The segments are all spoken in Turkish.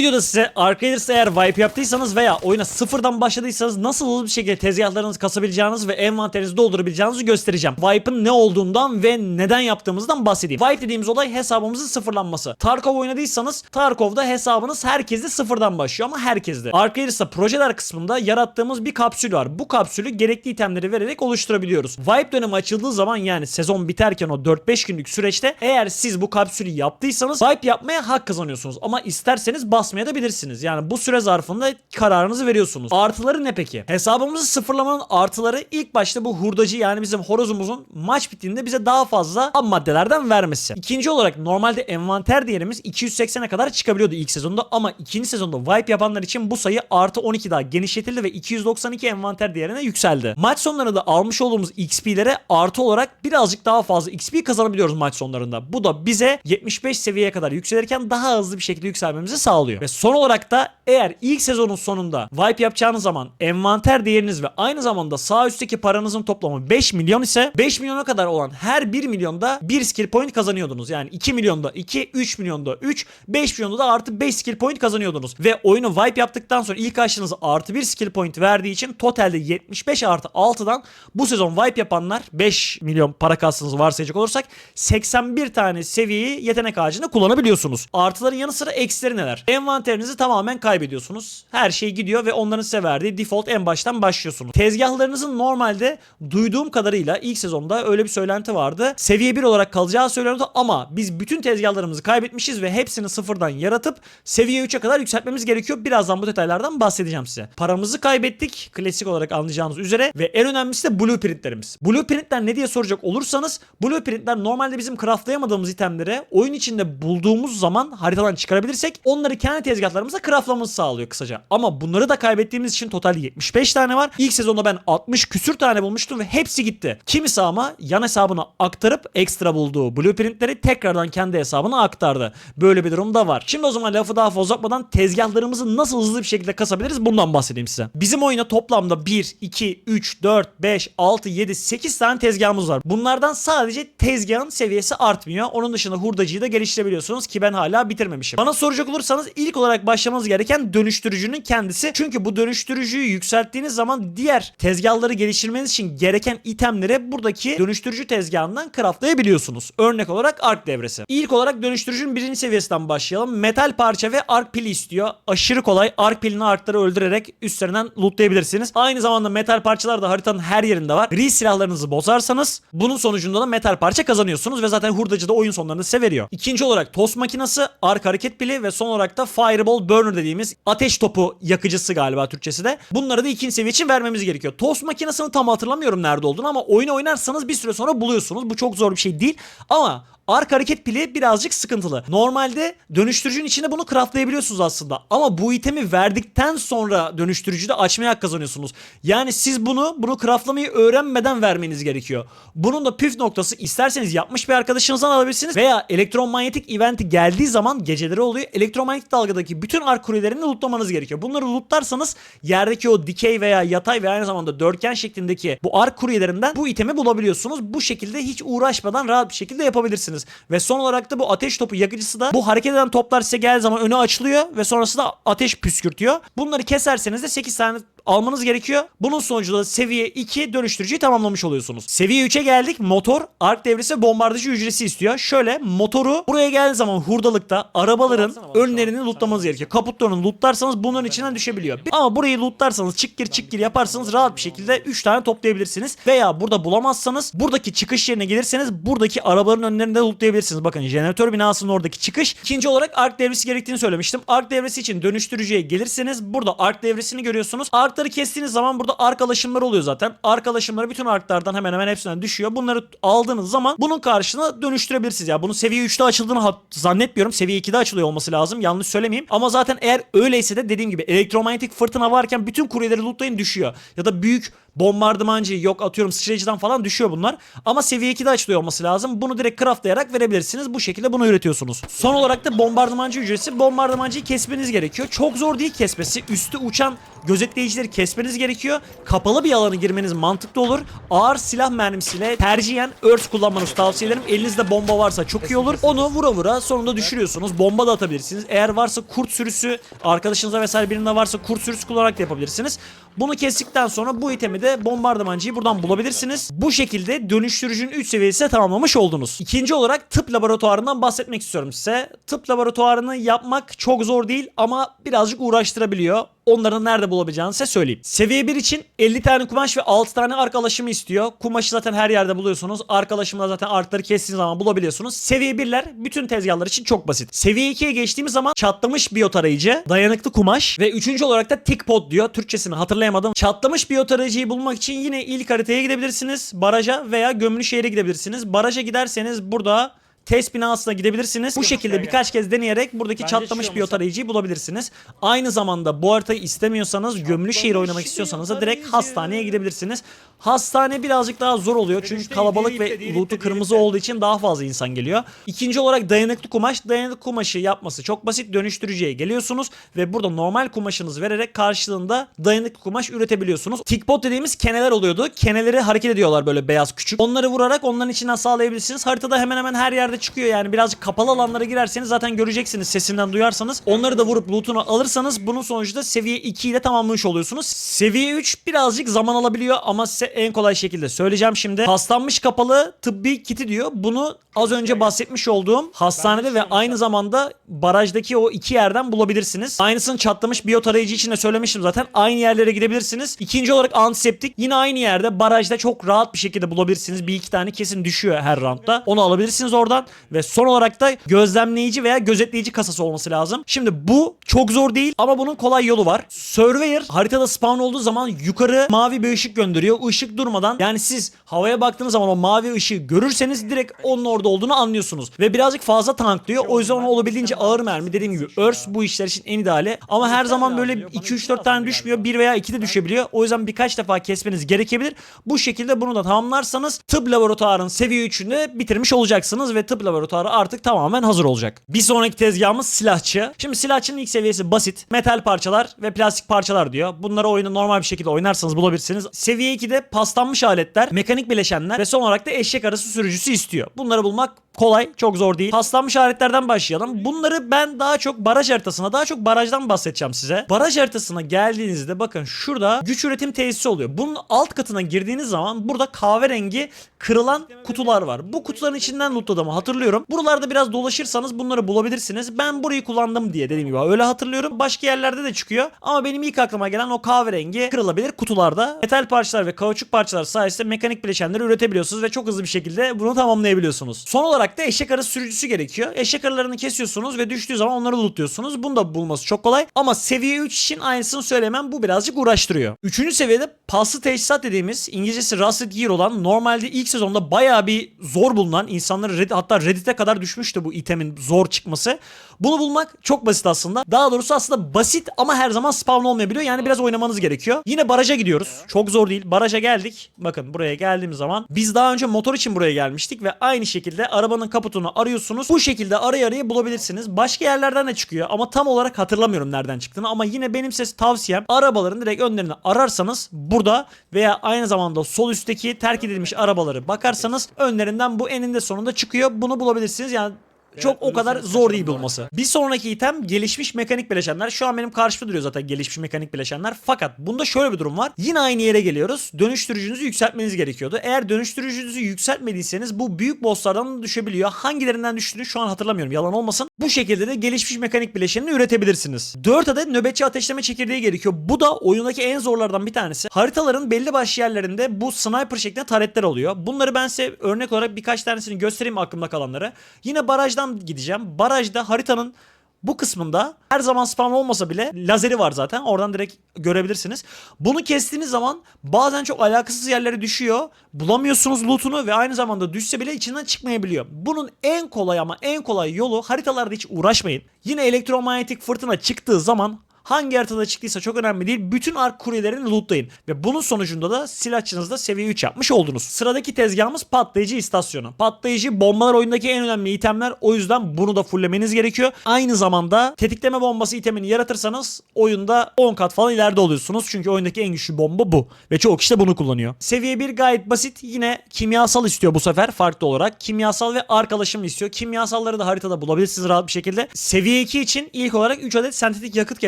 videoda size Arcaders'ta eğer wipe yaptıysanız veya oyuna sıfırdan başladıysanız nasıl hızlı bir şekilde tezgahlarınızı kasabileceğiniz ve envanterinizi doldurabileceğinizi göstereceğim. Wipe'ın ne olduğundan ve neden yaptığımızdan bahsedeyim. Wipe dediğimiz olay hesabımızın sıfırlanması. Tarkov oynadıysanız Tarkov'da hesabınız herkeste sıfırdan başlıyor ama herkeste. Arcaders'ta projeler kısmında yarattığımız bir kapsül var. Bu kapsülü gerekli itemleri vererek oluşturabiliyoruz. Wipe dönemi açıldığı zaman yani sezon biterken o 4-5 günlük süreçte eğer siz bu kapsülü yaptıysanız wipe yapmaya hak kazanıyorsunuz. Ama isterseniz basmaya da bilirsiniz. Yani bu süre zarfında kararınızı veriyorsunuz. Artıları ne peki? Hesabımızı sıfırlamanın artıları ilk başta bu hurdacı yani bizim horozumuzun maç bittiğinde bize daha fazla ham maddelerden vermesi. İkinci olarak normalde envanter değerimiz 280'e kadar çıkabiliyordu ilk sezonda ama ikinci sezonda wipe yapanlar için bu sayı artı 12 daha genişletildi ve 292 envanter değerine yükseldi. Maç sonlarında almış olduğumuz XP'lere artı olarak birazcık daha fazla XP kazanabiliyoruz maç sonlarında. Bu da bize 75 seviyeye kadar yükselirken daha hızlı bir şekilde yükselmemizi sağlıyor. Ve son olarak da eğer ilk sezonun sonunda wipe yapacağınız zaman envanter değeriniz ve aynı zamanda sağ üstteki paranızın toplamı 5 milyon ise 5 milyona kadar olan her 1 milyonda 1 skill point kazanıyordunuz. Yani 2 milyonda 2, 3 milyonda 3, 5 milyonda da artı 5 skill point kazanıyordunuz. Ve oyunu wipe yaptıktan sonra ilk karşınıza artı 1 skill point verdiği için totalde 75 artı 6'dan bu sezon wipe yapanlar 5 milyon para kastınızı varsayacak olursak 81 tane seviyeyi yetenek ağacında kullanabiliyorsunuz. Artıların yanı sıra eksileri neler? Envanterinizi tamamen kaybediyorsunuz. Her şey gidiyor ve onların size verdiği default en baştan başlıyorsunuz. Tezgahlarınızın normalde duyduğum kadarıyla ilk sezonda öyle bir söylenti vardı. Seviye 1 olarak kalacağı söyleniyordu ama biz bütün tezgahlarımızı kaybetmişiz ve hepsini sıfırdan yaratıp seviye 3'e kadar yükseltmemiz gerekiyor. Birazdan bu detaylardan bahsedeceğim size. Paramızı kaybettik. Klasik olarak anlayacağınız üzere ve en önemlisi de blueprintlerimiz. Blueprintler ne diye soracak olursanız blueprintler normalde bizim craftlayamadığımız itemleri oyun içinde bulduğumuz zaman haritadan çıkarabilirsek onları kendi tezgahlarımıza craftlamamızı sağlıyor kısaca. Ama bunları da kaybettiğimiz için total 75 tane var. İlk sezonda ben 60 küsür tane bulmuştum ve hepsi gitti. Kimisi ama yan hesabına aktarıp ekstra bulduğu blueprintleri tekrardan kendi hesabına aktardı. Böyle bir durum da var. Şimdi o zaman lafı daha fazla uzatmadan tezgahlarımızı nasıl hızlı bir şekilde kasabiliriz bundan bahsedeyim size. Bizim oyuna toplamda 1, 2, 3, 4, 5, 6, 7, 8 tane tezgahımız var. Bunlardan sadece tezgahın seviyesi artmıyor. Onun dışında hurdacıyı da geliştirebiliyorsunuz ki ben hala bitirmemişim. Bana soracak olursanız ilk olarak başlamanız gereken dönüştürücünün kendisi. Çünkü bu dönüştürücüyü yükselttiğiniz zaman diğer tezgahları geliştirmeniz için gereken itemleri buradaki dönüştürücü tezgahından craftlayabiliyorsunuz. Örnek olarak ark devresi. İlk olarak dönüştürücünün birinci seviyesinden başlayalım. Metal parça ve ark pili istiyor. Aşırı kolay. Ark pilini arkları öldürerek üstlerinden lootlayabilirsiniz. Aynı zamanda metal parçalar da haritanın her yerinde var. Gri silahlarınızı bozarsanız bunun sonucunda da metal parça kazanıyorsunuz ve zaten hurdacı da oyun sonlarında size veriyor. İkinci olarak tost makinesi, ark hareket pili ve son olarak da fireball burner dediğimiz ateş topu yakıcısı galiba Türkçesi de. Bunları da ikinci seviye için vermemiz gerekiyor. Tost makinesini tam hatırlamıyorum nerede olduğunu ama oyunu oynarsanız bir süre sonra buluyorsunuz. Bu çok zor bir şey değil ama Ark hareket pili birazcık sıkıntılı. Normalde dönüştürücünün içinde bunu craftlayabiliyorsunuz aslında. Ama bu itemi verdikten sonra dönüştürücüde açmaya hak kazanıyorsunuz. Yani siz bunu bunu craftlamayı öğrenmeden vermeniz gerekiyor. Bunun da püf noktası isterseniz yapmış bir arkadaşınızdan alabilirsiniz veya elektromanyetik eventi geldiği zaman geceleri oluyor. Elektromanyetik dalgadaki bütün ark kuryelerini lootlamanız gerekiyor. Bunları lootlarsanız yerdeki o dikey veya yatay ve aynı zamanda dörtgen şeklindeki bu ark kuryelerinden bu itemi bulabiliyorsunuz. Bu şekilde hiç uğraşmadan rahat bir şekilde yapabilirsiniz. Ve son olarak da bu ateş topu yakıcısı da bu hareket eden toplar size geldiği zaman önü açılıyor ve sonrasında ateş püskürtüyor. Bunları keserseniz de 8 tane almanız gerekiyor. Bunun sonucunda da seviye 2 dönüştürücüyü tamamlamış oluyorsunuz. Seviye 3'e geldik. Motor, ark devresi ve bombardacı ücreti istiyor. Şöyle motoru buraya geldiği zaman hurdalıkta arabaların önlerini lootlamanız gerekiyor. Kaputlarını lootlarsanız bunların içinden düşebiliyor. Ama burayı lootlarsanız çık gir çık gir yaparsanız rahat bir şekilde 3 tane toplayabilirsiniz. Veya burada bulamazsanız buradaki çıkış yerine gelirseniz buradaki arabaların önlerinde lootlayabilirsiniz. Bakın jeneratör binasının oradaki çıkış. İkinci olarak ark devresi gerektiğini söylemiştim. Ark devresi için dönüştürücüye gelirseniz burada ark devresini görüyorsunuz. Arkları kestiğiniz zaman burada ark alaşımları oluyor zaten. Ark alaşımları bütün arklardan hemen hemen hepsinden düşüyor. Bunları aldığınız zaman bunun karşına dönüştürebilirsiniz. Ya bunun seviye 3'te açıldığını zannetmiyorum. Seviye 2'de açılıyor olması lazım. Yanlış söylemeyeyim. Ama zaten eğer öyleyse de dediğim gibi elektromanyetik fırtına varken bütün kuryeleri lootlayın düşüyor. Ya da büyük bombardımancı yok atıyorum sıçrayıcıdan falan düşüyor bunlar. Ama seviye 2'de açılıyor olması lazım. Bunu direkt craftlayarak verebilirsiniz. Bu şekilde bunu üretiyorsunuz. Son olarak da bombardımancı ücreti. Bombardımancıyı kesmeniz gerekiyor. Çok zor değil kesmesi. Üstü uçan gözetleyicileri kesmeniz gerekiyor. Kapalı bir alana girmeniz mantıklı olur. Ağır silah mermisiyle tercihen örs kullanmanızı tavsiye ederim. Elinizde bomba varsa çok iyi olur. Onu vura vura sonunda düşürüyorsunuz. Bomba da atabilirsiniz. Eğer varsa kurt sürüsü arkadaşınıza vesaire birinde varsa kurt sürüsü kullanarak da yapabilirsiniz. Bunu kestikten sonra bu itemi de bombardımancıyı buradan bulabilirsiniz. Bu şekilde dönüştürücünün 3 seviyesine tamamlamış oldunuz. İkinci olarak tıp laboratuvarından bahsetmek istiyorum size. Tıp laboratuvarını yapmak çok zor değil ama birazcık uğraştırabiliyor. Onları nerede bulabileceğinizi size söyleyeyim. Seviye 1 için 50 tane kumaş ve 6 tane ark alaşımı istiyor. Kumaşı zaten her yerde buluyorsunuz. Ark alaşımda zaten arkları kestiğiniz zaman bulabiliyorsunuz. Seviye 1'ler bütün tezgahlar için çok basit. Seviye 2'ye geçtiğimiz zaman çatlamış biyot arayıcı, dayanıklı kumaş ve üçüncü olarak da tick pod diyor. Türkçesini hatırlayamadım. Çatlamış biyot arayıcıyı bulmak için yine ilk haritaya gidebilirsiniz. Baraja veya gömülü şehre gidebilirsiniz. Baraja giderseniz burada test binasına gidebilirsiniz. Bu şekilde birkaç kez deneyerek buradaki çatlamış biyot arayıcıyı bulabilirsiniz. Aynı zamanda bu haritayı istemiyorsanız gömülü şehir oynamak istiyorsanız da direkt hastaneye gidebilirsiniz. Hastane birazcık daha zor oluyor çünkü kalabalık ve loot'u kırmızı olduğu için daha fazla insan geliyor. İkinci olarak dayanıklı kumaş. Dayanıklı kumaşı yapması çok basit. Dönüştürücüye geliyorsunuz ve burada normal kumaşınızı vererek karşılığında dayanıklı kumaş üretebiliyorsunuz. Tickbot dediğimiz keneler oluyordu. Keneleri hareket ediyorlar böyle beyaz küçük. Onları vurarak onların içinden sağlayabilirsiniz. Haritada hemen hemen her yerde çıkıyor yani birazcık kapalı alanlara girerseniz zaten göreceksiniz sesinden duyarsanız. Onları da vurup loot'unu alırsanız bunun sonucunda seviye 2 ile tamamlamış oluyorsunuz. Seviye 3 birazcık zaman alabiliyor ama size en kolay şekilde söyleyeceğim şimdi. Paslanmış kapalı tıbbi kiti diyor. Bunu az önce bahsetmiş olduğum hastanede ve aynı zamanda barajdaki o iki yerden bulabilirsiniz. Aynısını çatlamış biyot arayıcı için de söylemiştim zaten. Aynı yerlere gidebilirsiniz. İkinci olarak antiseptik yine aynı yerde barajda çok rahat bir şekilde bulabilirsiniz. Bir iki tane kesin düşüyor her roundda. Onu alabilirsiniz oradan. Ve son olarak da gözlemleyici veya gözetleyici kasası olması lazım. Şimdi bu çok zor değil ama bunun kolay yolu var. Surveyor haritada spawn olduğu zaman yukarı mavi bir ışık gönderiyor. O ışık durmadan yani siz havaya baktığınız zaman o mavi ışığı görürseniz direkt onun orada olduğunu anlıyorsunuz. Ve birazcık fazla tanklıyor. O yüzden ona olabildiğince ağır mermi dediğim gibi örs bu işler için en ideali. Ama her zaman böyle 2-3-4 tane düşmüyor. 1 veya 2 de düşebiliyor. O yüzden birkaç defa kesmeniz gerekebilir. Bu şekilde bunu da tamamlarsanız tıp laboratuvarının seviye 3'ünü bitirmiş olacaksınız ve tıp laboratuvarı artık tamamen hazır olacak. Bir sonraki tezgahımız silahçı. Şimdi silahçının ilk seviyesi basit. Metal parçalar ve plastik parçalar diyor. Bunları oyunu normal bir şekilde oynarsanız bulabilirsiniz. Seviye 2'de paslanmış aletler, mekanik bileşenler ve son olarak da eşek arası sürücüsü istiyor. Bunları bulmak kolay, çok zor değil. Paslanmış aletlerden başlayalım. Bunları ben daha çok baraj haritasına, daha çok barajdan bahsedeceğim size. Baraj haritasına geldiğinizde bakın şurada güç üretim tesisi oluyor. Bunun alt katına girdiğiniz zaman burada kahverengi kırılan kutular var. Bu kutuların içinden lootladığımı hatırlıyorum. Buralarda biraz dolaşırsanız bunları bulabilirsiniz. Ben burayı kullandım diye dediğim gibi öyle hatırlıyorum. Başka yerlerde de çıkıyor. Ama benim ilk aklıma gelen o kahverengi kırılabilir kutularda. Metal parçalar ve kauçuk parçalar sayesinde mekanik bileşenleri üretebiliyorsunuz ve çok hızlı bir şekilde bunu tamamlayabiliyorsunuz. Son olarak da eşek arısı sürücüsü gerekiyor. Eşek arılarını kesiyorsunuz ve düştüğü zaman onları lootluyorsunuz. Bunu da bulması çok kolay. Ama seviye 3 için aynısını söylemem bu birazcık uğraştırıyor. Üçüncü seviyede paslı teçhizat dediğimiz İngilizcesi Rusted Gear olan normalde ilk sezonda bayağı bir zor bulunan insanları Reddit, hatta Reddit'e kadar düşmüştü bu itemin zor çıkması. Bunu bulmak çok basit aslında. Daha doğrusu aslında basit ama her zaman spawn olmayabiliyor. Yani biraz oynamanız gerekiyor. Yine baraja gidiyoruz. Çok zor değil. Baraja geldik. Bakın buraya geldiğimiz zaman biz daha önce motor için buraya gelmiştik ve aynı şekilde arabanın kaputunu arıyorsunuz. Bu şekilde araya araya bulabilirsiniz. Başka yerlerden de çıkıyor ama tam olarak hatırlamıyorum nereden çıktığını ama yine benim ses tavsiyem arabaların direkt önlerini ararsanız burada veya aynı zamanda sol üstteki terk edilmiş arabaları bakarsanız önlerinden bu eninde sonunda çıkıyor. Bunu bulabilirsiniz. Yani çok o kadar zor değil bulması. Bir sonraki item gelişmiş mekanik bileşenler. Şu an benim karşımda duruyor zaten gelişmiş mekanik bileşenler. Fakat bunda şöyle bir durum var. Yine aynı yere geliyoruz. Dönüştürücünüzü yükseltmeniz gerekiyordu. Eğer dönüştürücünüzü yükseltmediyseniz bu büyük bosslardan da düşebiliyor. Hangilerinden düştüğünü şu an hatırlamıyorum. Yalan olmasın. Bu şekilde de gelişmiş mekanik bileşenini üretebilirsiniz. 4 adet nöbetçi ateşleme çekirdeği gerekiyor. Bu da oyundaki en zorlardan bir tanesi. Haritaların belli başlı yerlerinde bu sniper şeklinde taretler oluyor. Bunları ben size örnek olarak birkaç tanesini göstereyim aklımda kalanları. Yine barajdan gideceğim. Barajda haritanın bu kısmında her zaman spam olmasa bile lazeri var zaten. Oradan direkt görebilirsiniz. Bunu kestiğiniz zaman bazen çok alakasız yerlere düşüyor. Bulamıyorsunuz lootunu ve aynı zamanda düşse bile içinden çıkmayabiliyor. Bunun en kolay ama en kolay yolu haritalarda hiç uğraşmayın. Yine elektromanyetik fırtına çıktığı zaman hangi haritada çıktıysa çok önemli değil. Bütün ark kuryelerini lootlayın. Ve bunun sonucunda da silahçınızda seviye 3 yapmış oldunuz. Sıradaki tezgahımız patlayıcı istasyonu. Patlayıcı bombalar oyundaki en önemli itemler. O yüzden bunu da fulllemeniz gerekiyor. Aynı zamanda tetikleme bombası itemini yaratırsanız oyunda 10 kat falan ileride oluyorsunuz. Çünkü oyundaki en güçlü bomba bu. Ve çoğu kişi de bunu kullanıyor. Seviye 1 gayet basit. Yine kimyasal istiyor bu sefer farklı olarak. Kimyasal ve ark alaşımı istiyor. Kimyasalları da haritada bulabilirsiniz rahat bir şekilde. Seviye 2 için ilk olarak 3 adet sentetik yakıt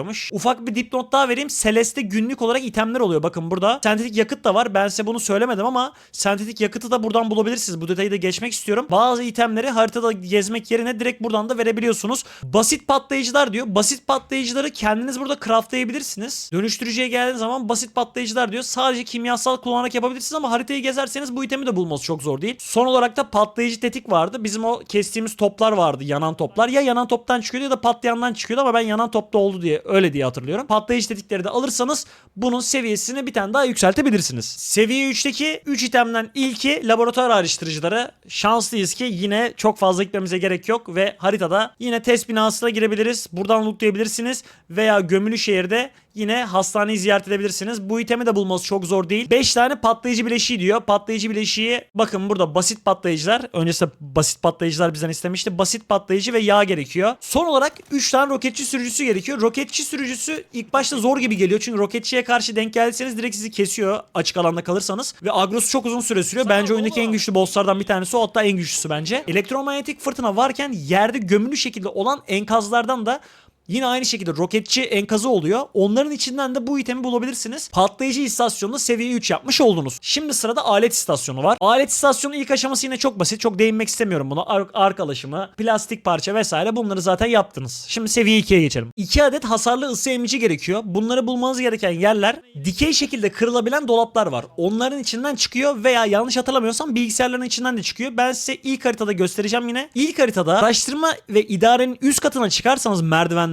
gerekiyormuş. Ufak bir dipnot daha vereyim. Celeste günlük olarak itemler oluyor. Bakın burada sentetik yakıt da var. Ben size bunu söylemedim ama sentetik yakıtı da buradan bulabilirsiniz. Bu detayı da geçmek istiyorum. Bazı itemleri haritada gezmek yerine direkt buradan da verebiliyorsunuz. Basit patlayıcılar diyor. Basit patlayıcıları kendiniz burada craftlayabilirsiniz. Dönüştürücüye geldiğiniz zaman basit patlayıcılar diyor. Sadece kimyasal kullanarak yapabilirsiniz ama haritayı gezerseniz bu itemi de bulması çok zor değil. Son olarak da patlayıcı tetik vardı. Bizim o kestiğimiz toplar vardı. Yanan toplar. Ya yanan toptan çıkıyordu ya da patlayandan çıkıyordu ama ben yanan topta oldu diye öyle diye hatırlıyorum. Patlayıcı tetikleri de alırsanız bunun seviyesini bir tane daha yükseltebilirsiniz. Seviye 3'teki 3 itemden ilki laboratuvar araştırıcıları. Şanslıyız ki yine çok fazla gitmemize gerek yok ve haritada yine test binasına girebiliriz. Buradan lootlayabilirsiniz veya gömülü şehirde yine hastaneyi ziyaret edebilirsiniz. Bu itemi de bulması çok zor değil. 5 tane patlayıcı bileşiği diyor. Patlayıcı bileşiği bakın burada basit patlayıcılar. Öncesinde basit patlayıcılar bizden istemişti. Basit patlayıcı ve yağ gerekiyor. Son olarak 3 tane roketçi sürücüsü gerekiyor. Roketçi sürücüsü ilk başta zor gibi geliyor. Çünkü roketçiye karşı denk geldiyseniz direkt sizi kesiyor açık alanda kalırsanız. Ve agrosu çok uzun süre sürüyor. Bence oyundaki en güçlü bosslardan bir tanesi o. Hatta en güçlüsü bence. Elektromanyetik fırtına varken yerde gömülü şekilde olan enkazlardan da Yine aynı şekilde roketçi enkazı oluyor. Onların içinden de bu itemi bulabilirsiniz. Patlayıcı istasyonunu seviye 3 yapmış oldunuz. Şimdi sırada alet istasyonu var. Alet istasyonu ilk aşaması yine çok basit. Çok değinmek istemiyorum buna. Ar- ark alaşımı, plastik parça vesaire bunları zaten yaptınız. Şimdi seviye 2'ye geçelim. 2 adet hasarlı ısı emici gerekiyor. Bunları bulmanız gereken yerler dikey şekilde kırılabilen dolaplar var. Onların içinden çıkıyor veya yanlış hatırlamıyorsam bilgisayarların içinden de çıkıyor. Ben size ilk haritada göstereceğim yine. İlk haritada araştırma ve idarenin üst katına çıkarsanız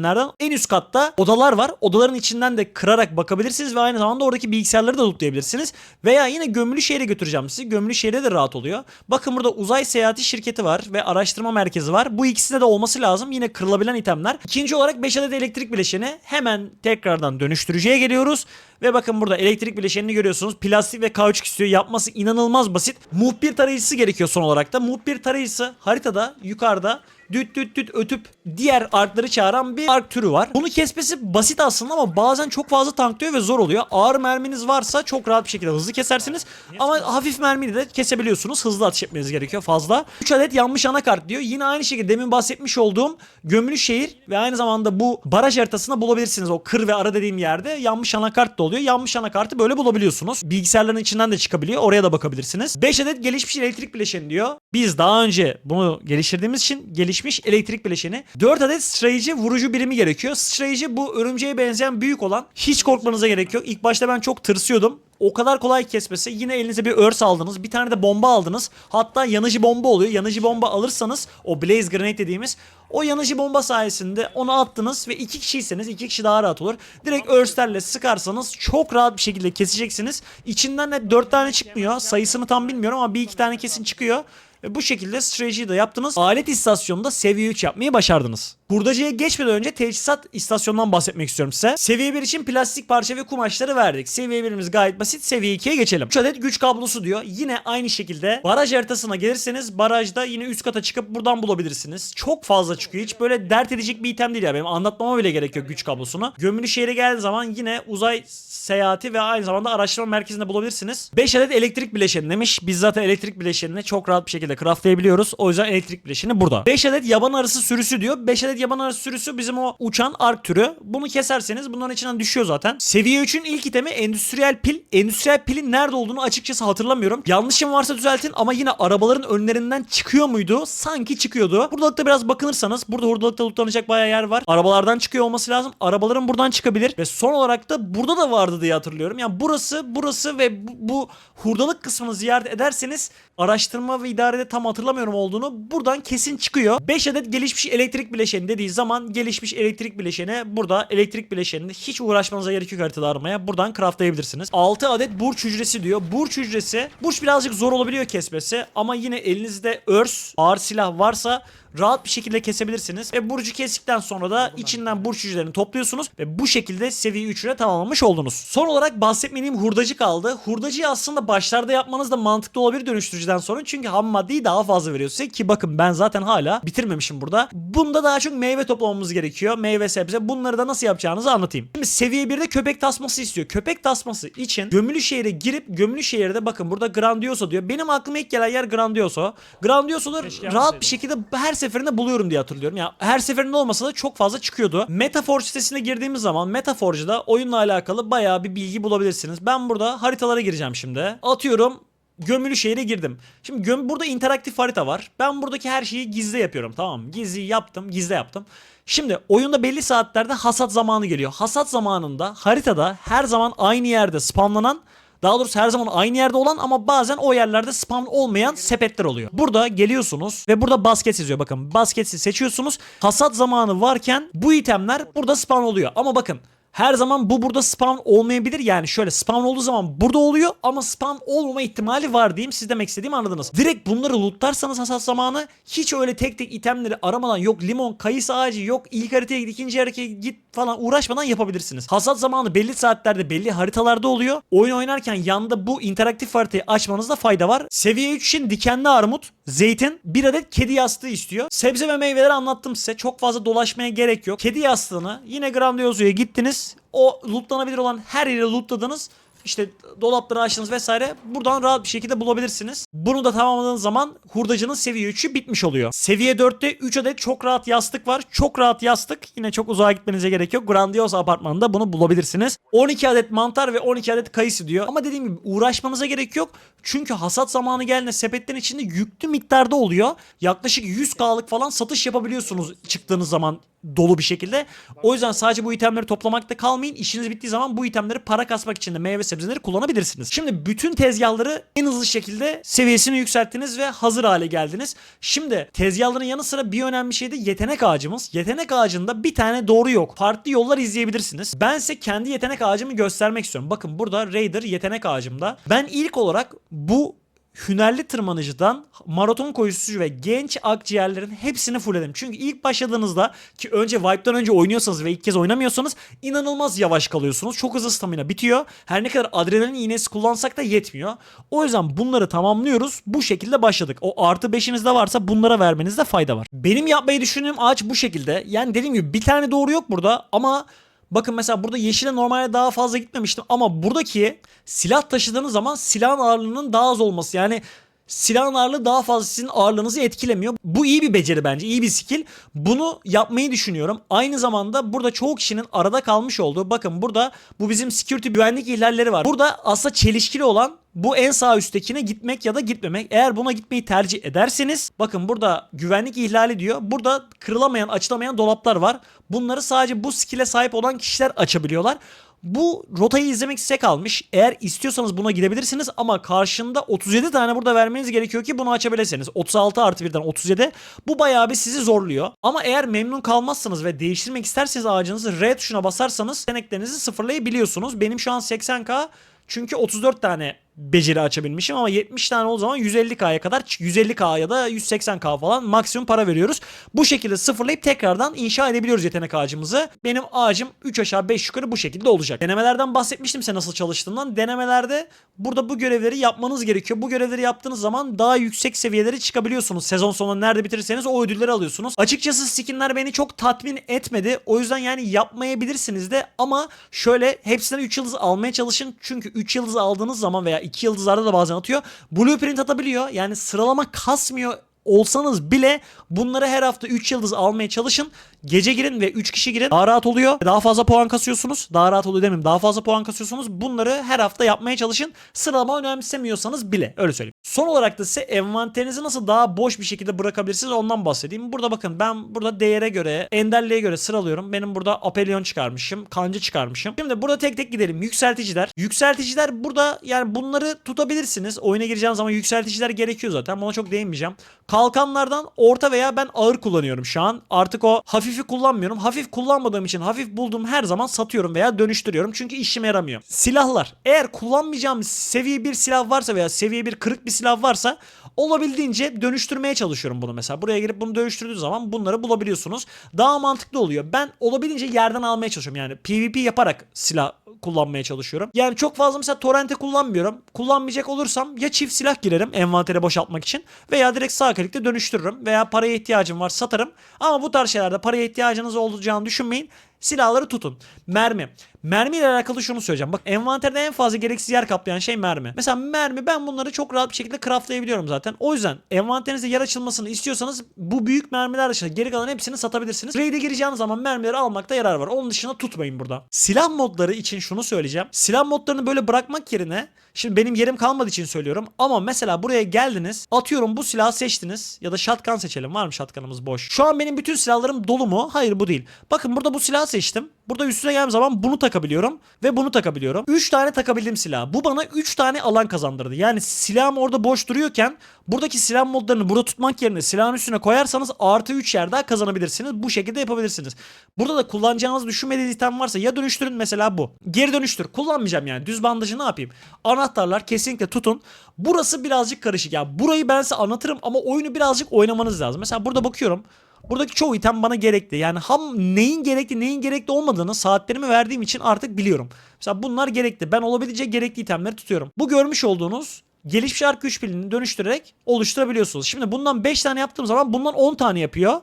merdivenlerden en üst katta odalar var. Odaların içinden de kırarak bakabilirsiniz ve aynı zamanda oradaki bilgisayarları da lootlayabilirsiniz. Veya yine gömülü şehre götüreceğim sizi. Gömülü şehre de rahat oluyor. Bakın burada uzay seyahati şirketi var ve araştırma merkezi var. Bu ikisinde de olması lazım. Yine kırılabilen itemler. İkinci olarak 5 adet elektrik bileşeni. Hemen tekrardan dönüştürücüye geliyoruz. Ve bakın burada elektrik bileşenini görüyorsunuz. Plastik ve kauçuk istiyor. Yapması inanılmaz basit. Muhbir tarayıcısı gerekiyor son olarak da. Muhbir tarayıcısı haritada yukarıda düt düt düt ötüp diğer arkları çağıran bir ark türü var. Bunu kesmesi basit aslında ama bazen çok fazla tanklıyor ve zor oluyor. Ağır merminiz varsa çok rahat bir şekilde hızlı kesersiniz. Ama hafif mermiyle de kesebiliyorsunuz. Hızlı atış etmeniz gerekiyor fazla. 3 adet yanmış anakart diyor. Yine aynı şekilde demin bahsetmiş olduğum gömülü şehir ve aynı zamanda bu baraj haritasında bulabilirsiniz. O kır ve ara dediğim yerde yanmış anakart da oluyor. Yanmış anakartı böyle bulabiliyorsunuz. Bilgisayarların içinden de çıkabiliyor. Oraya da bakabilirsiniz. 5 adet gelişmiş elektrik bileşeni diyor. Biz daha önce bunu geliştirdiğimiz için gelişmiş elektrik bileşeni. 4 adet sıçrayıcı vurucu birimi gerekiyor. Sıçrayıcı bu örümceğe benzeyen büyük olan. Hiç korkmanıza gerek yok. İlk başta ben çok tırsıyordum. O kadar kolay kesmesi. Yine elinize bir örs aldınız. Bir tane de bomba aldınız. Hatta yanıcı bomba oluyor. Yanıcı bomba alırsanız o blaze grenade dediğimiz o yanıcı bomba sayesinde onu attınız ve iki kişiyseniz iki kişi daha rahat olur. Direkt örslerle sıkarsanız çok rahat bir şekilde keseceksiniz. İçinden de 4 tane çıkmıyor. Sayısını tam bilmiyorum ama bir iki tane kesin çıkıyor. Ve bu şekilde stratejiyi de yaptınız. Alet istasyonunda seviye 3 yapmayı başardınız. Hurdacıya geçmeden önce teçhizat istasyonundan bahsetmek istiyorum size. Seviye 1 için plastik parça ve kumaşları verdik. Seviye 1'imiz gayet basit. Seviye 2'ye geçelim. 3 adet güç kablosu diyor. Yine aynı şekilde baraj haritasına gelirseniz barajda yine üst kata çıkıp buradan bulabilirsiniz. Çok fazla çıkıyor. Hiç böyle dert edecek bir item değil ya. Benim anlatmama bile gerek yok güç kablosunu. Gömülü şehre geldiği zaman yine uzay seyahati ve aynı zamanda araştırma merkezinde bulabilirsiniz. 5 adet elektrik bileşeni demiş. Biz zaten elektrik bileşenini çok rahat bir şekilde craftlayabiliyoruz. O yüzden elektrik bileşeni burada. 5 adet yaban arısı sürüsü diyor. 5 adet yaban arısı sürüsü bizim o uçan ark türü. Bunu keserseniz bunların içinden düşüyor zaten. Seviye 3'ün ilk itemi endüstriyel pil. Endüstriyel pilin nerede olduğunu açıkçası hatırlamıyorum. Yanlışım varsa düzeltin ama yine arabaların önlerinden çıkıyor muydu? Sanki çıkıyordu. Hurdalıkta biraz bakınırsanız burada hurdalıkta lootlanacak bayağı yer var. Arabalardan çıkıyor olması lazım. Arabaların buradan çıkabilir. Ve son olarak da burada da vardı diye hatırlıyorum. Yani burası, burası ve bu, bu hurdalık kısmını ziyaret ederseniz araştırma ve idarede tam hatırlamıyorum olduğunu buradan kesin çıkıyor. 5 adet gelişmiş elektrik bileşeni dediği zaman gelişmiş elektrik bileşeni burada elektrik bileşeninde hiç uğraşmanıza gerek yok haritada aramaya. Buradan craftlayabilirsiniz. 6 adet burç hücresi diyor. Burç hücresi. Burç birazcık zor olabiliyor kesmesi ama yine elinizde örs, ağır silah varsa rahat bir şekilde kesebilirsiniz. Ve burcu kestikten sonra da içinden burç hücrelerini topluyorsunuz ve bu şekilde seviye 3'üne tamamlamış oldunuz. Son olarak bahsetmediğim hurdacı kaldı. Hurdacıyı aslında başlarda yapmanız da mantıklı olabilir dönüştürücüden sonra çünkü ham maddeyi daha fazla veriyor size ki bakın ben zaten hala bitirmemişim burada. Bunda daha çok meyve toplamamız gerekiyor. Meyve sebze. Bunları da nasıl yapacağınızı anlatayım. Şimdi seviye 1'de köpek tasması istiyor. Köpek tasması için gömülü şehire girip gömülü şehirde bakın burada Grandioso diyor. Benim aklıma ilk gelen yer Grandioso. Grandioso'da Keşke rahat bir şekilde her seferinde buluyorum diye hatırlıyorum. Ya her seferinde olmasa da çok fazla çıkıyordu. Metaforge sitesine girdiğimiz zaman Metaforge'da oyunla alakalı bayağı bir bilgi bulabilirsiniz. Ben burada haritalara gireceğim şimdi. Atıyorum gömülü şehre girdim. Şimdi göm burada interaktif harita var. Ben buradaki her şeyi gizli yapıyorum tamam mı? Gizli yaptım, gizli yaptım. Şimdi oyunda belli saatlerde hasat zamanı geliyor. Hasat zamanında haritada her zaman aynı yerde spamlanan daha doğrusu her zaman aynı yerde olan ama bazen o yerlerde spam olmayan sepetler oluyor. Burada geliyorsunuz ve burada basket yazıyor. Bakın basketi seçiyorsunuz. Hasat zamanı varken bu itemler burada spam oluyor. Ama bakın her zaman bu burada spam olmayabilir. Yani şöyle spam olduğu zaman burada oluyor ama spam olmama ihtimali var diyeyim. Siz demek istediğimi anladınız. Direkt bunları lootlarsanız hasat zamanı hiç öyle tek tek itemleri aramadan yok limon, kayısı ağacı, yok ilk haritaya git, ikinci haritaya git falan uğraşmadan yapabilirsiniz. Hasat zamanı belli saatlerde belli haritalarda oluyor. Oyun oynarken yanında bu interaktif haritayı açmanızda fayda var. Seviye 3 için dikenli armut, zeytin, bir adet kedi yastığı istiyor. Sebze ve meyveleri anlattım size. Çok fazla dolaşmaya gerek yok. Kedi yastığını yine Grandioso'ya gittiniz. O lootlanabilir olan her yeri lootladınız. İşte dolapları açtınız vesaire. Buradan rahat bir şekilde bulabilirsiniz. Bunu da tamamladığınız zaman hurdacının seviye 3'ü bitmiş oluyor. Seviye 4'te 3 adet çok rahat yastık var. Çok rahat yastık. Yine çok uzağa gitmenize gerek yok. Grandiosa apartmanında bunu bulabilirsiniz. 12 adet mantar ve 12 adet kayısı diyor. Ama dediğim gibi uğraşmanıza gerek yok. Çünkü hasat zamanı geldiğinde sepetlerin içinde yüklü miktarda oluyor. Yaklaşık 100k'lık falan satış yapabiliyorsunuz çıktığınız zaman dolu bir şekilde. O yüzden sadece bu itemleri toplamakta kalmayın. İşiniz bittiği zaman bu itemleri para kasmak için de meyve sebzeleri kullanabilirsiniz. Şimdi bütün tezgahları en hızlı şekilde seviyesini yükselttiniz ve hazır hale geldiniz. Şimdi tezgahların yanı sıra bir önemli şey de yetenek ağacımız. Yetenek ağacında bir tane doğru yok. Farklı yollar izleyebilirsiniz. Ben size kendi yetenek ağacımı göstermek istiyorum. Bakın burada Raider yetenek ağacımda. Ben ilk olarak bu hünerli tırmanıcıdan maraton koşucu ve genç akciğerlerin hepsini fullledim. Çünkü ilk başladığınızda ki önce Vibe'dan önce oynuyorsanız ve ilk kez oynamıyorsanız inanılmaz yavaş kalıyorsunuz. Çok hızlı stamina bitiyor. Her ne kadar adrenalin iğnesi kullansak da yetmiyor. O yüzden bunları tamamlıyoruz. Bu şekilde başladık. O artı 5'iniz de varsa bunlara vermenizde fayda var. Benim yapmayı düşündüğüm ağaç bu şekilde. Yani dediğim gibi bir tane doğru yok burada ama Bakın mesela burada yeşile normalde daha fazla gitmemiştim ama buradaki silah taşıdığınız zaman silahın ağırlığının daha az olması yani silahın ağırlığı daha fazla sizin ağırlığınızı etkilemiyor. Bu iyi bir beceri bence iyi bir skill. Bunu yapmayı düşünüyorum. Aynı zamanda burada çoğu kişinin arada kalmış olduğu bakın burada bu bizim security güvenlik ihlalleri var. Burada aslında çelişkili olan bu en sağ üsttekine gitmek ya da gitmemek. Eğer buna gitmeyi tercih ederseniz bakın burada güvenlik ihlali diyor. Burada kırılamayan açılamayan dolaplar var. Bunları sadece bu skill'e sahip olan kişiler açabiliyorlar. Bu rotayı izlemek size kalmış. Eğer istiyorsanız buna gidebilirsiniz ama karşında 37 tane burada vermeniz gerekiyor ki bunu açabilirsiniz. 36 artı 1'den 37. Bu bayağı bir sizi zorluyor. Ama eğer memnun kalmazsanız ve değiştirmek isterseniz ağacınızı R tuşuna basarsanız yeteneklerinizi sıfırlayabiliyorsunuz. Benim şu an 80k çünkü 34 tane beceri açabilmişim ama 70 tane olduğu zaman 150k'ya kadar 150k ya da 180k falan maksimum para veriyoruz. Bu şekilde sıfırlayıp tekrardan inşa edebiliyoruz yetenek ağacımızı. Benim ağacım 3 aşağı 5 yukarı bu şekilde olacak. Denemelerden bahsetmiştim size nasıl çalıştığından. Denemelerde burada bu görevleri yapmanız gerekiyor. Bu görevleri yaptığınız zaman daha yüksek seviyelere çıkabiliyorsunuz. Sezon sonunda nerede bitirirseniz o ödülleri alıyorsunuz. Açıkçası skinler beni çok tatmin etmedi. O yüzden yani yapmayabilirsiniz de ama şöyle hepsinden 3 yıldız almaya çalışın. Çünkü 3 yıldız aldığınız zaman veya 2 yıldızlarda da bazen atıyor. Blueprint atabiliyor. Yani sıralama kasmıyor olsanız bile bunları her hafta 3 yıldız almaya çalışın. Gece girin ve 3 kişi girin. Daha rahat oluyor. Daha fazla puan kasıyorsunuz. Daha rahat oluyor demeyeyim. Daha fazla puan kasıyorsunuz. Bunları her hafta yapmaya çalışın. Sıralama önemsemiyorsanız bile. Öyle söyleyeyim. Son olarak da size envanterinizi nasıl daha boş bir şekilde bırakabilirsiniz ondan bahsedeyim. Burada bakın ben burada değere göre, enderliğe göre sıralıyorum. Benim burada apelyon çıkarmışım. Kancı çıkarmışım. Şimdi burada tek tek gidelim. Yükselticiler. Yükselticiler burada yani bunları tutabilirsiniz. Oyuna gireceğiniz zaman yükselticiler gerekiyor zaten. Buna çok değinmeyeceğim. Kalkanlardan orta veya ben ağır kullanıyorum şu an. Artık o hafifi kullanmıyorum. Hafif kullanmadığım için hafif bulduğum her zaman satıyorum veya dönüştürüyorum. Çünkü işime yaramıyor. Silahlar. Eğer kullanmayacağım seviye bir silah varsa veya seviye bir kırık bir silah varsa olabildiğince dönüştürmeye çalışıyorum bunu mesela. Buraya girip bunu dönüştürdüğü zaman bunları bulabiliyorsunuz. Daha mantıklı oluyor. Ben olabildiğince yerden almaya çalışıyorum. Yani PvP yaparak silah kullanmaya çalışıyorum. Yani çok fazla mesela torrente kullanmıyorum. Kullanmayacak olursam ya çift silah girerim envantere boşaltmak için veya direkt sağ klikle dönüştürürüm veya paraya ihtiyacım var satarım. Ama bu tarz şeylerde paraya ihtiyacınız olacağını düşünmeyin. Silahları tutun. Mermi. Mermi ile alakalı şunu söyleyeceğim. Bak envanterde en fazla gereksiz yer kaplayan şey mermi. Mesela mermi ben bunları çok rahat bir şekilde craftlayabiliyorum zaten. O yüzden envanterinizde yer açılmasını istiyorsanız bu büyük mermiler dışında geri kalan hepsini satabilirsiniz. Raid'e gireceğiniz zaman mermileri almakta yarar var. Onun dışında tutmayın burada. Silah modları için şunu söyleyeceğim. Silah modlarını böyle bırakmak yerine şimdi benim yerim kalmadığı için söylüyorum ama mesela buraya geldiniz atıyorum bu silahı seçtiniz ya da shotgun seçelim var mı shotgunımız boş. Şu an benim bütün silahlarım dolu mu? Hayır bu değil. Bakın burada bu silahı seçtim. Burada üstüne geldiğim zaman bunu takabiliyorum ve bunu takabiliyorum. 3 tane takabildim silah. Bu bana 3 tane alan kazandırdı. Yani silahım orada boş duruyorken buradaki silah modlarını burada tutmak yerine silahın üstüne koyarsanız artı 3 yer daha kazanabilirsiniz. Bu şekilde yapabilirsiniz. Burada da kullanacağınız düşünmediğiniz item varsa ya dönüştürün mesela bu. Geri dönüştür. Kullanmayacağım yani. Düz bandajı ne yapayım? Anahtarlar kesinlikle tutun. Burası birazcık karışık. Ya burayı ben size anlatırım ama oyunu birazcık oynamanız lazım. Mesela burada bakıyorum. Buradaki çoğu item bana gerekli. Yani ham neyin gerekli neyin gerekli olmadığını saatlerimi verdiğim için artık biliyorum. Mesela bunlar gerekli. Ben olabileceği gerekli itemleri tutuyorum. Bu görmüş olduğunuz gelişmiş ark güç pilini dönüştürerek oluşturabiliyorsunuz. Şimdi bundan 5 tane yaptığım zaman bundan 10 tane yapıyor.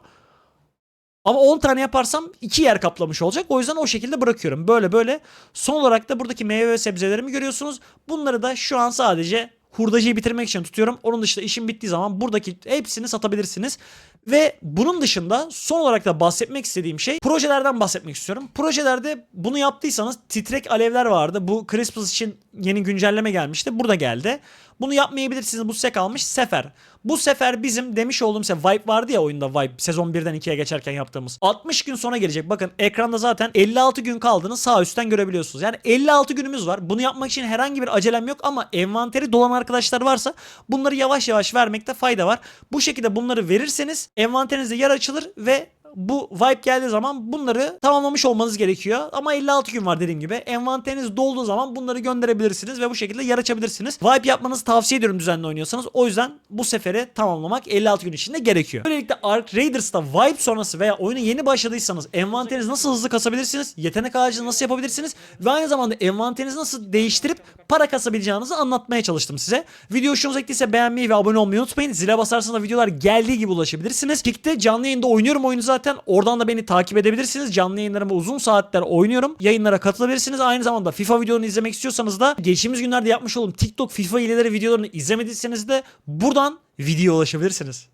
Ama 10 tane yaparsam 2 yer kaplamış olacak. O yüzden o şekilde bırakıyorum. Böyle böyle. Son olarak da buradaki meyve ve sebzelerimi görüyorsunuz. Bunları da şu an sadece hurdacıyı bitirmek için tutuyorum. Onun dışında işim bittiği zaman buradaki hepsini satabilirsiniz. Ve bunun dışında son olarak da bahsetmek istediğim şey projelerden bahsetmek istiyorum. Projelerde bunu yaptıysanız titrek alevler vardı. Bu Christmas için yeni güncelleme gelmişti. Burada geldi. Bunu yapmayabilirsiniz. Bu size kalmış sefer. Bu sefer bizim demiş olduğum size Vibe vardı ya oyunda Vibe sezon 1'den 2'ye geçerken yaptığımız. 60 gün sonra gelecek. Bakın ekranda zaten 56 gün kaldığını sağ üstten görebiliyorsunuz. Yani 56 günümüz var. Bunu yapmak için herhangi bir acelem yok ama envanteri dolan arkadaşlar varsa bunları yavaş yavaş vermekte fayda var. Bu şekilde bunları verirseniz envanterinizde yer açılır ve bu vibe geldiği zaman bunları tamamlamış olmanız gerekiyor. Ama 56 gün var dediğim gibi. Envanteriniz dolduğu zaman bunları gönderebilirsiniz ve bu şekilde yer açabilirsiniz. Vibe yapmanızı tavsiye ediyorum düzenli oynuyorsanız. O yüzden bu seferi tamamlamak 56 gün içinde gerekiyor. Böylelikle Ark Raiders'ta vibe sonrası veya oyuna yeni başladıysanız envanterinizi nasıl hızlı kasabilirsiniz? Yetenek ağacını nasıl yapabilirsiniz? Ve aynı zamanda envanterinizi nasıl değiştirip para kasabileceğinizi anlatmaya çalıştım size. Video hoşunuza gittiyse beğenmeyi ve abone olmayı unutmayın. Zile basarsanız videolar geldiği gibi ulaşabilirsiniz. Kick'te canlı yayında oynuyorum oyunu zaten. Oradan da beni takip edebilirsiniz. Canlı yayınlarımı uzun saatler oynuyorum. Yayınlara katılabilirsiniz. Aynı zamanda FIFA videolarını izlemek istiyorsanız da geçtiğimiz günlerde yapmış olduğum TikTok FIFA hileleri videolarını izlemediyseniz de buradan video ulaşabilirsiniz.